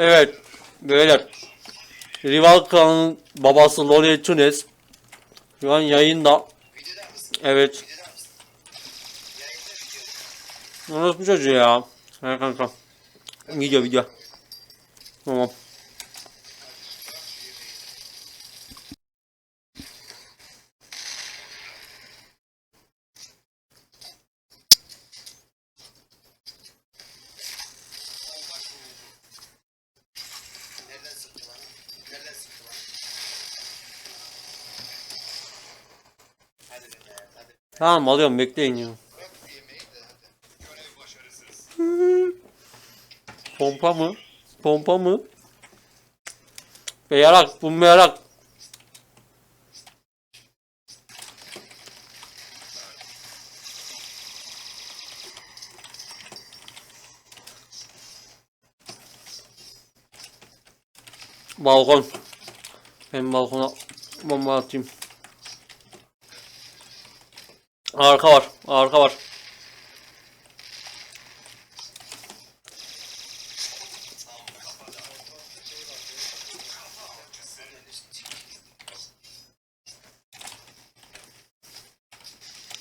Evet. Beyler. Rival klanın babası Loli Tunes. Şu an yayında. Evet. Bu çocuğu ya. Ha kanka. Video video. Tamam. Nereden sıktı lan? Nereden sıktı lan? Hadi be, hadi be. Tamam alıyorum bekleyin ya. Pompa mı? Pompa mı? Beyarak, bu merak. Balkon. Ben balkona bomba atayım. Arka var, arka var.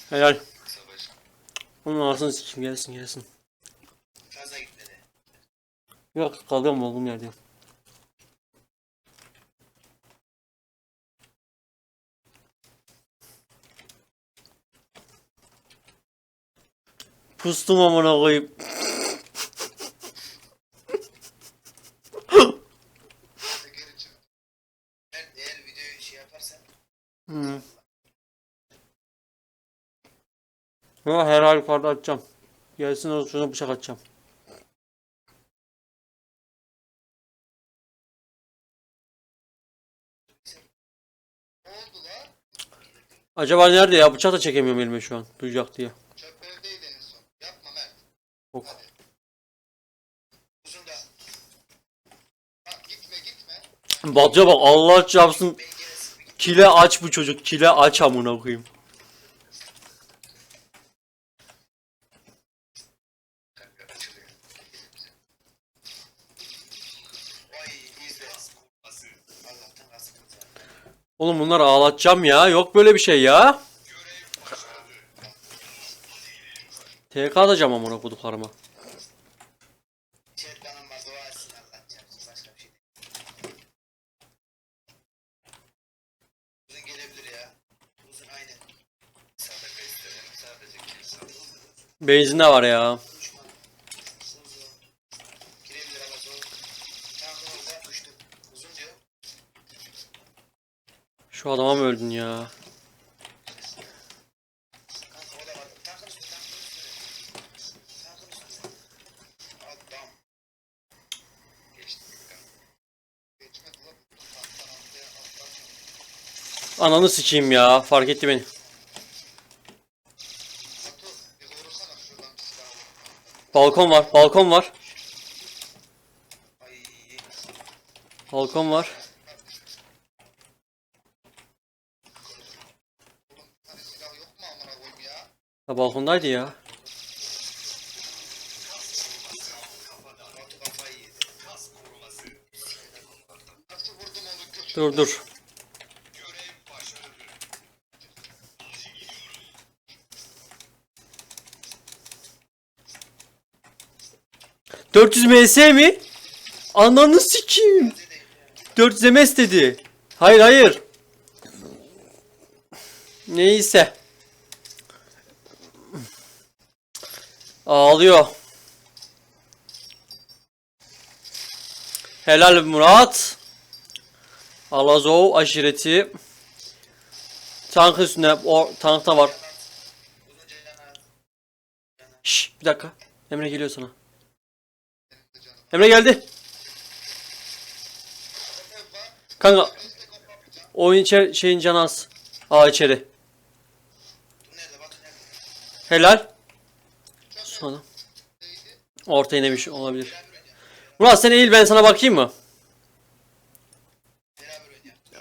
Helal. Onun ağzını sikim gelsin gelsin. Yok kalıyorum olduğum yerde. Pustum amına koyayım. Hı. Ya her halükarda atacağım. Gelsin o şuna bıçak atacağım. Acaba nerede ya? Bıçak da çekemiyorum elime şu an. Duyacak diye. Çöperdeydi en son. Yapma Mert. Hadi. Uzun. Bak bak Allah çarpsın. Kile aç bu çocuk. Kile aç amına koyayım. Oğlum bunları ağlatacağım ya. Yok böyle bir şey ya. TK atacağım amına koduklarıma. Chat bana var dua etsin Allah çarpsın başka bir şey değil. Uzun gelebilir ya. Uzun aynen. Sadaka isterim sadece kimse. Benzin de var ya. Şu adama mı öldün ya? Kanka o da var. Tankın üstüne tankın üstüne. Tankın üstüne. Adam. Geçti. Geçmedi lan. Tanktan atlayan atlar. Ananı sikeyim ya. Fark etti beni. Balkon var. Balkon var. Balkon var. Ha, balkondaydı ya. Batu kafayı yedi. Kas koruması. Nasıl vurdum onu kötü? Dur dur. Görev başarılı. 400 ms mi? Ananı sikeyim. 400 ms dedi. Hayır hayır. Neyse. Ağlıyor. Helal Murat. Alazov aşireti. Tank üstünde. O tankta var. Şş, bir dakika. Emre geliyor sana. Emre geldi. Kanka oyun içer şeyin canı az. Aa içeri. Helal. Sonra. Orta inemiş olabilir. Murat sen eğil ben sana bakayım mı?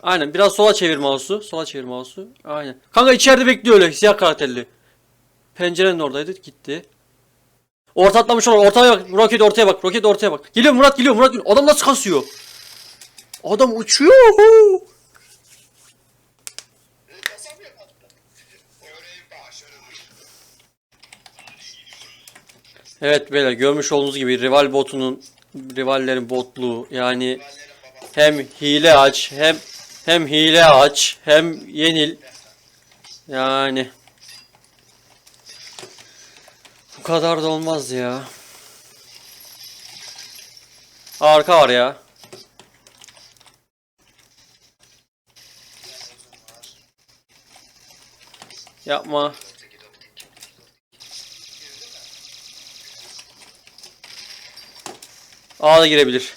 Aynen biraz sola çevir mouse'u. Sola çevir mouse'u. Aynen. Kanka içeride bekliyor öyle siyah karakterli. Pencerenin oradaydı gitti. Orta atlamış olur. Ortaya bak. Roket ortaya bak. Roket ortaya bak. Geliyor Murat geliyor. Murat geliyor. Adam nasıl kasıyor? Adam uçuyor. Evet beyler görmüş olduğunuz gibi rival botunun rivallerin botluğu yani hem hile aç hem hem hile aç hem yenil yani bu kadar da olmaz ya. Arka var ya. Yapma. A da girebilir.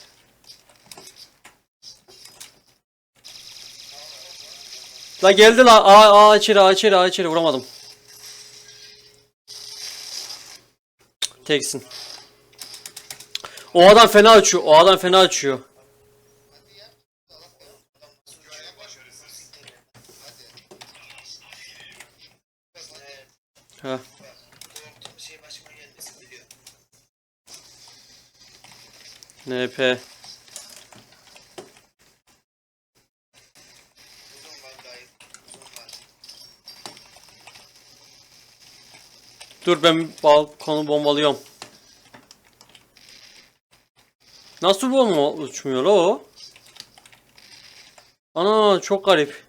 La geldi la. A, A içeri, A içeri, A içeri. Vuramadım. Teksin. O adam fena açıyor. O adam fena açıyor. Hadi ya. Salak ya. Adam nasıl görev başarısız. Hadi. Evet. Ha. Bak, korktuğum şey başıma gelmesin biliyor. NP. Uzun var gayet. Uzun var. Dur ben balkonu bombalıyorum. Nasıl bomba uçmuyor o? Ana çok garip.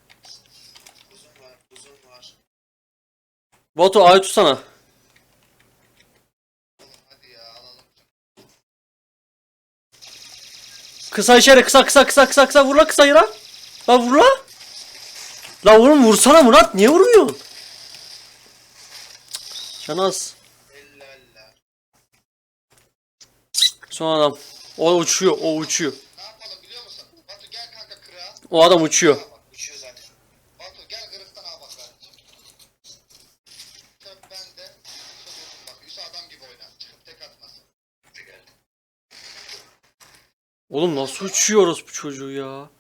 Uzun var. Uzun var. Batu A'yı tutsana. Kısa içeri kısa kısa kısa kısa kısa vur la kısayı la. La vur la. La oğlum vursana Murat niye vurmuyorsun? Ellalla. Son adam. O uçuyor o uçuyor. O adam uçuyor. Oğlum nasıl uçuyoruz bu çocuğu ya?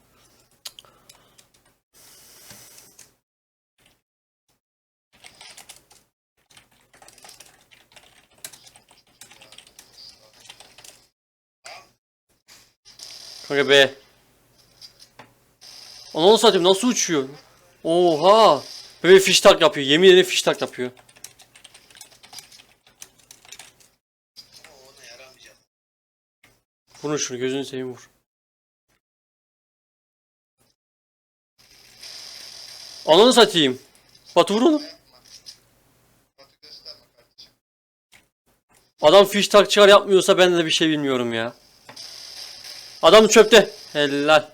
Kanka be. Ananı satayım nasıl uçuyor? Oha. Böyle fiş tak yapıyor. Yemin ederim fiş tak yapıyor. Vurun şunu gözünü seveyim vur. Ananı satayım. Batu vur onu. Adam fiş tak çıkar yapmıyorsa ben de bir şey bilmiyorum ya. Adam çöpte. Helal.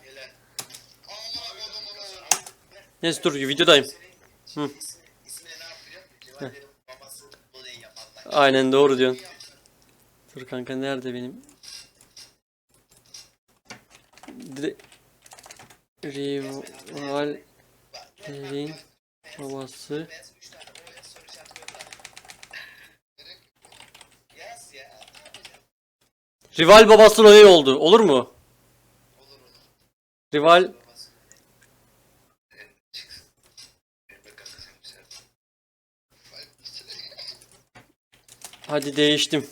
Neyse dur videodayım. Hı. Aynen doğru diyorsun. Dur kanka nerede benim? Dire Rivallerin babası. Rival babasının öyle oldu. Olur mu? Rival. Hadi değiştim.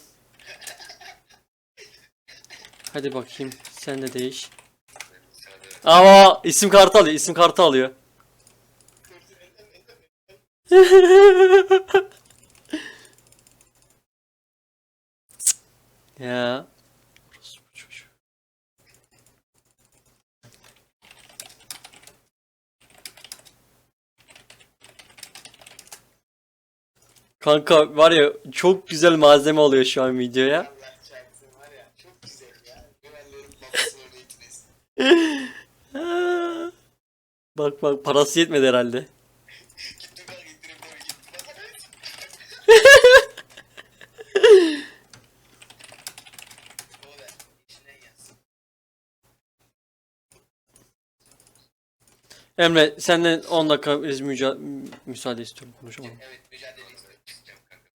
Hadi bakayım. Sen de değiş. Ama isim kartı alıyor. isim kartı alıyor. ya. Kanka var ya çok güzel malzeme oluyor şu an videoya. Bak bak parası yetmedi herhalde. Emre senden 10 dakika biz müca- müsaade istiyorum konuşamam. Evet mücadele istiyorum. Çıkacağım kanka.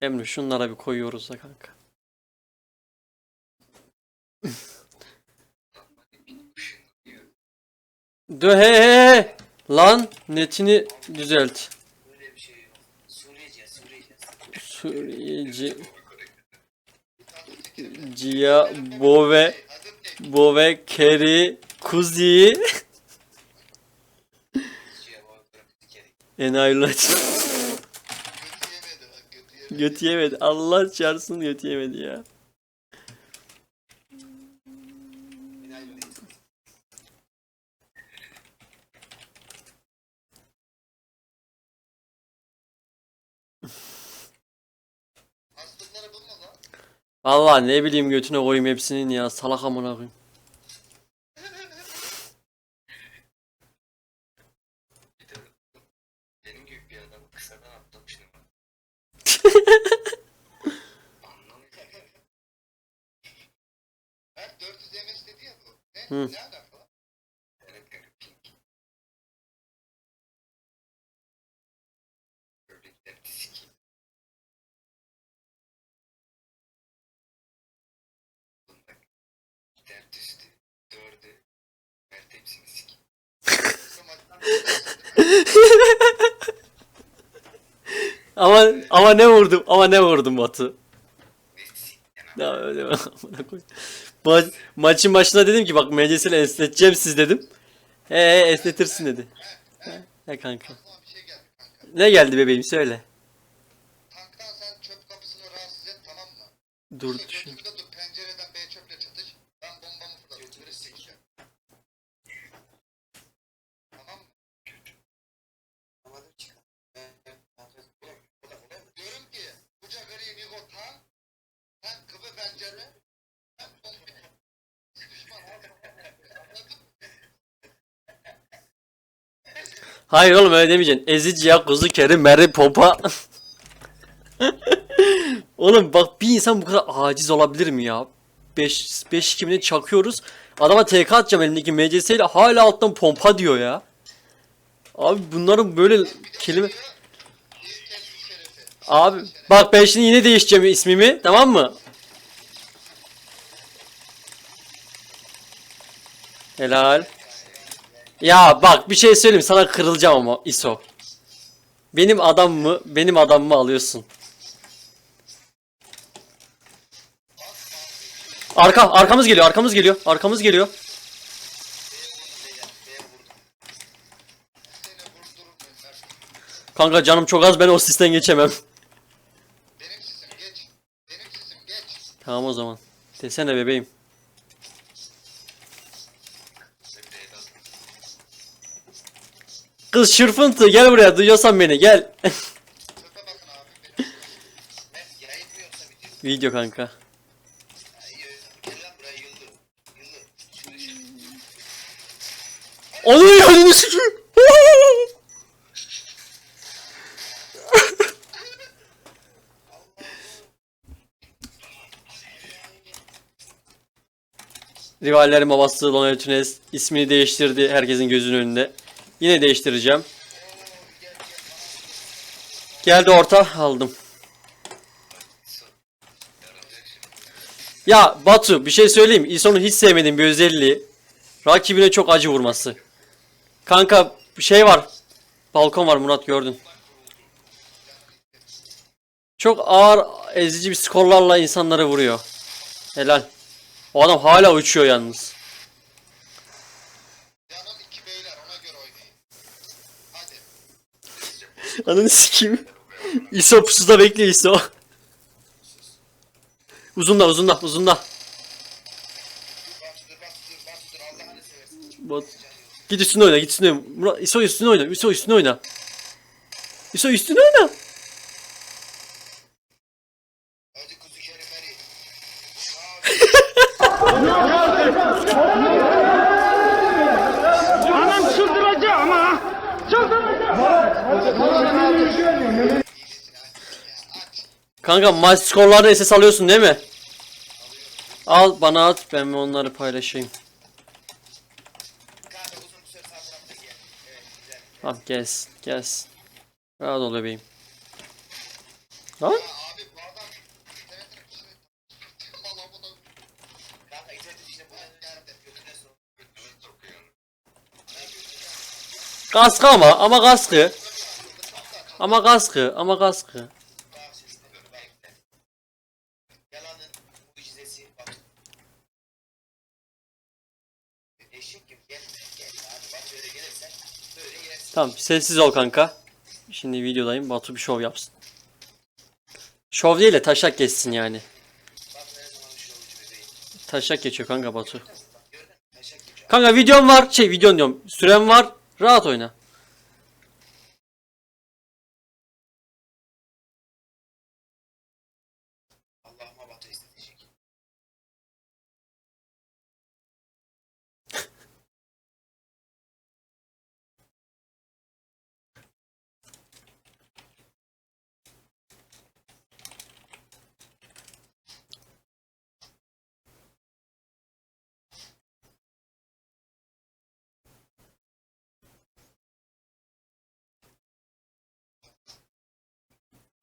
Emre şunlara bir koyuyoruz da kanka. Dö he he. Lan netini düzelt. Böyle bir şey yok. Suriye Suriye. Suriye Cia Bove Bove Keri Kuzi Enayiler Götü yemedi. Allah çarpsın götü yemedi ya. Vallahi ne bileyim götüne koyayım hepsinin ya salak amına koyayım. Bir de benim gibi bir adamı kısadan atlamıştım ben. Anlamıyorum. Ben 400 MS dedi ya bu. Ne? Hı. Ne alaka lan? Evet kanka pink. Ördekler sikeyim. Oğlum bak. Dert üstü. Dördü. Mert hepsini sikeyim. Ama ama ne vurdum ama ne vurdum Batu. Ya öyle amına koy. Ma maçın başında dedim ki bak MCS'le esneteceğim siz dedim. He he esnetirsin dedi. He, he kanka. Aklıma bir şey geldi kanka. Ne geldi bebeğim söyle. Tanktan sen çöp kapısını rahatsız et tamam mı? Dur düşün. götümde Hayır oğlum öyle demeyeceksin. Ezici ya kuzu keri meri popa. oğlum bak bir insan bu kadar aciz olabilir mi ya? 5 5 kimini çakıyoruz. Adama TK atacağım elindeki MCS ile hala alttan pompa diyor ya. Abi bunların böyle kelime. Abi bak ben şimdi yine değişeceğim ismimi tamam mı? Helal. Ya bak bir şey söyleyeyim sana kırılacağım ama ISO. Benim adam mı benim adam mı alıyorsun? Arka arkamız geliyor arkamız geliyor arkamız geliyor. Kanka canım çok az ben o sisten geçemem. Benim sesim geç. Benim sesim geç. Tamam o zaman. Desene bebeğim. Kız şırfıntı gel buraya duyuyorsan beni gel. Video? Kanka. Ha, iyi. Gel lan buraya yıldı. Yıldı. Şunu şu. Onu yanını sikeyim. Rivallerim babası Lonel Tunes ismini değiştirdi herkesin gözünün önünde. Yine değiştireceğim. Geldi orta aldım. Ya Batu bir şey söyleyeyim. İso'nun hiç sevmediğim bir özelliği. Rakibine çok acı vurması. Kanka bir şey var. Balkon var Murat gördün. Çok ağır ezici bir skorlarla insanları vuruyor. Helal. O adam hala uçuyor yalnız. Canım iki beyler ona göre oynayın. Hadi. Ananı sikeyim. İso pusuda bekliyor İso. Bastır Allah'ını seversin. Bot. Git üstüne oyna git üstüne. Murat, İso üstüne oyna. İso üstüne oyna. İso üstüne oyna. Hadi kuzu kerimeri. Anam çıldıracak ama. Kanka maç skorlarını SS alıyorsun değil mi? Al bana at ben onları paylaşayım. Tamam gelsin gelsin. Rahat ol bebeğim. Sokuyor. Kaskı ama ama kaskı. Ama kaskı, ama kaskı. Tamam sessiz ol kanka. Şimdi videodayım. Batu bir şov yapsın. Şov değil de taşak geçsin yani. Taşak geçiyor kanka Batu. Kanka videom var. Şey videon diyorum. Sürem var. Rahat oyna.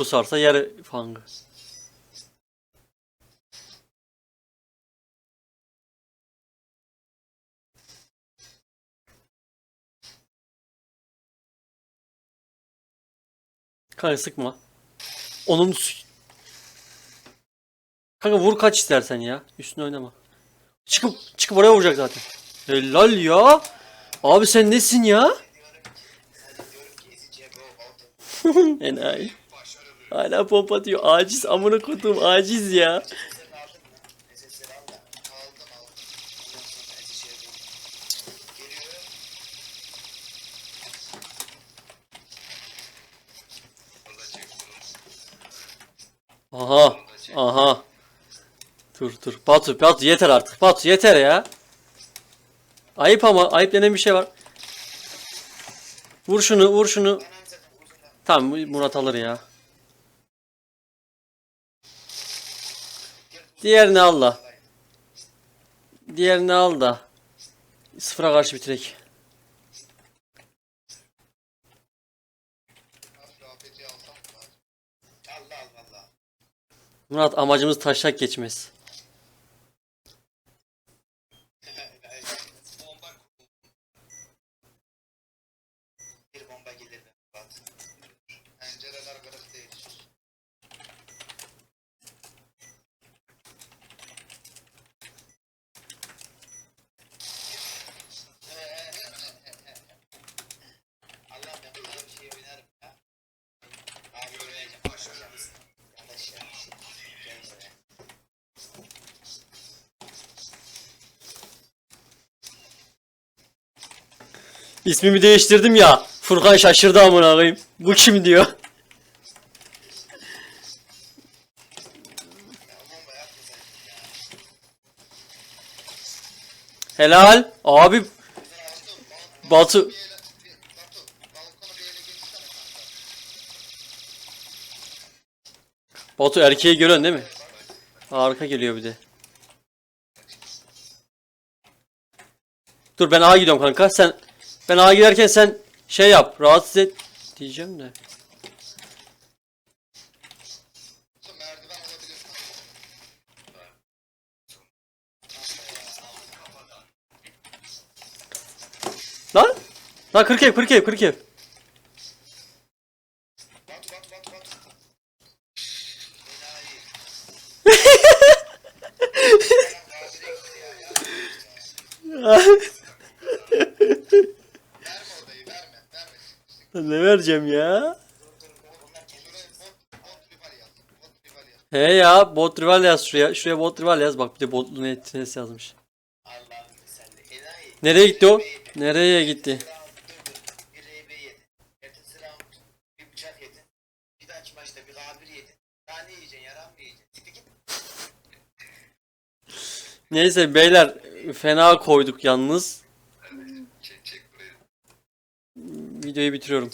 Pusarsa yer fangı. Kanka sıkma. Onun Kanka vur kaç istersen ya. Üstüne oynama. Çıkıp çıkıp oraya vuracak zaten. Helal ya. Abi sen nesin ya? Enayi. Hala pompa diyor. Aciz amına koduğum aciz ya. Aha. Aha. Dur dur. Batu Batu yeter artık. Batu yeter ya. Ayıp ama ayıp denen bir şey var. Vur şunu vur şunu. Tamam Murat alır ya. Diğerini al da. Diğerini al da. Sıfıra karşı bitirek. Murat amacımız taşak geçmez. bomba Bir bomba gelir mi? Bat. Pencereler kırık değil. Allah ben böyle bir şey oynarım ya. Abi oynayacağım. Başarılı mısın? Yanlış ya. Gel buraya. İsmimi değiştirdim ya. Furkan şaşırdı amına koyayım. Bu kim diyor. Helal. Abi Batu Batu erkeği görüyorsun değil mi? Harika geliyor bir de. Dur ben A gidiyorum kanka. Sen ben A giderken sen şey yap. Rahatsız et diyeceğim de. Lan? Lan 40 ev 40 ev 40 ev. Batu batu batu batu. Enayi. Verme odayı verme. Verme. Ne vereceğim ya? He ya bot rival yaz şuraya. Şuraya bot rival yaz. Bak bir de botlu netines yazmış. Nereye gitti o? Nereye gitti? Dur dur. Bir RB yedin. Videoyu bitiriyorum.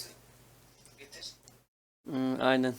Bitir. Hmm, aynen.